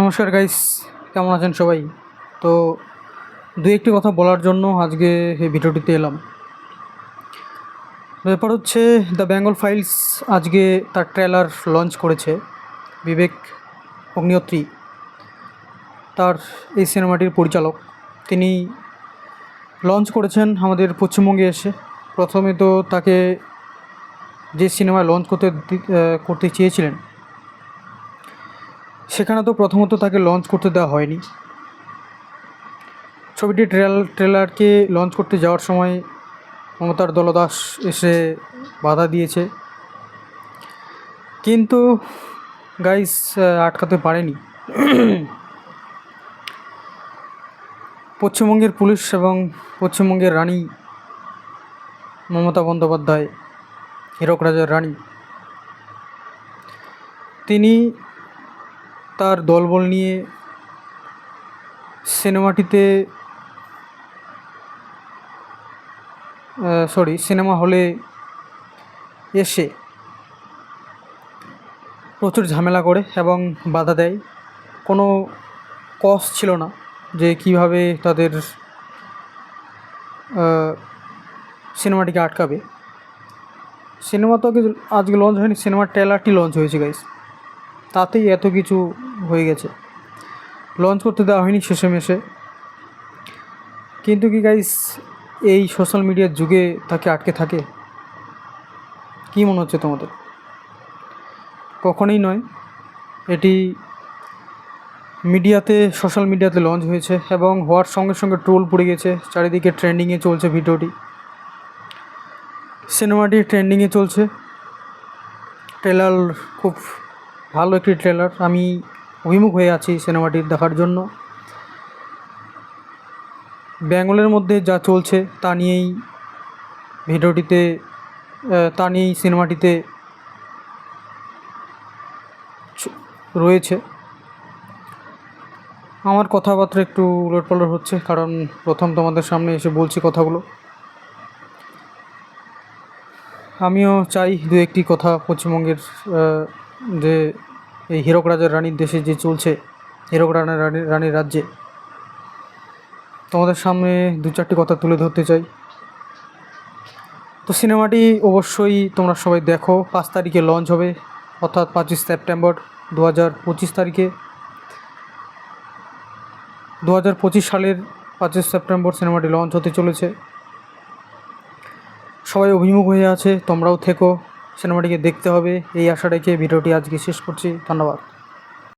নমস্কার গাইস কেমন আছেন সবাই? তো দু একটি কথা বলার জন্য আজকে এই ভিডিওটিতে এলাম। ব্যাপার হচ্ছে দ্য বেঙ্গল ফাইলস আজকে তার ট্রেলার লঞ্চ করেছে বিবেক অগ্নিহোত্রী, তার এই সিনেমাটির পরিচালক। তিনি লঞ্চ করেছেন আমাদের পশ্চিমবঙ্গে এসে। প্রথমে তো তাকে যে সিনেমায় লঞ্চ করতে করতে চেয়েছিলেন সেখানে তো প্রথমত তাকে লঞ্চ করতে দেওয়া হয়নি। ছবিটি ট্রেল ট্রেলারকে লঞ্চ করতে যাওয়ার সময় মমতার দলদাস এসে বাধা দিয়েছে। কিন্তু গাইস আটকাতে পারেনি। পশ্চিমবঙ্গের পুলিশ এবং পশ্চিমবঙ্গের রানী মমতা বন্দ্যোপাধ্যায়, হীরক রাজার রানী, তিনি তার দলবল নিয়ে সিনেমাটিতে সরি সিনেমা হলে এসে প্রচুর ঝামেলা করে এবং বাধা দেয়। কোনো কস ছিল না যে কীভাবে তাদের সিনেমাটিকে আটকাবে। সিনেমা তো আজকে লঞ্চ হয়নি, সিনেমার ট্রেলারটি লঞ্চ হয়েছে গাইস তাতেই এত কিছু হয়ে গেছে। লঞ্চ করতে দেওয়া হয়নি শেষে মেশে কিন্তু কি গাইস এই সোশ্যাল মিডিয়ার যুগে তাকে আটকে থাকে? কী মনে হচ্ছে তোমাদের? কখনোই নয়। এটি মিডিয়াতে সোশ্যাল মিডিয়াতে লঞ্চ হয়েছে এবং হওয়ার সঙ্গে সঙ্গে ট্রোল পড়ে গেছে। চারিদিকে ট্রেন্ডিংয়ে চলছে ভিডিওটি। সিনেমাটি ট্রেন্ডিংয়ে চলছে। ট্রেলার খুব ভালো একটি ট্রেলার আমি অভিমুখ হয়ে আছি সিনেমাটি দেখার জন্য। বেঙ্গলের মধ্যে যা চলছে তা নিয়েই ভিডিওটিতে তা নিয়েই সিনেমাটিতে রয়েছে। আমার কথাবার্তা একটু উলটপালট হচ্ছে, কারণ প্রথম তোমাদের সামনে এসে বলছি কথাগুলো। আমিও চাই দু একটি কথা পশ্চিমবঙ্গের যে এই হীরক রাজার রানীর দেশে যে চলছে, হীরক রানার রানীর রানীর রাজ্যে। তোমাদের সামনে দু চারটি কথা তুলে ধরতে চাই। তো সিনেমাটি অবশ্যই তোমরা সবাই দেখো, পাঁচ তারিখে লঞ্চ হবে, অর্থাৎ পঁচিশ সেপ্টেম্বর দু হাজার পঁচিশ তারিখে। দু হাজার পঁচিশ সালের পঁচিশ সেপ্টেম্বর সিনেমাটি লঞ্চ হতে চলেছে। সবাই অভিমুখ হয়ে আছে, তোমরাও থেকো। সিনেমাটিকে দেখতে হবে। এই আশা রেখে ভিডিওটি আজকে শেষ করছি। ধন্যবাদ।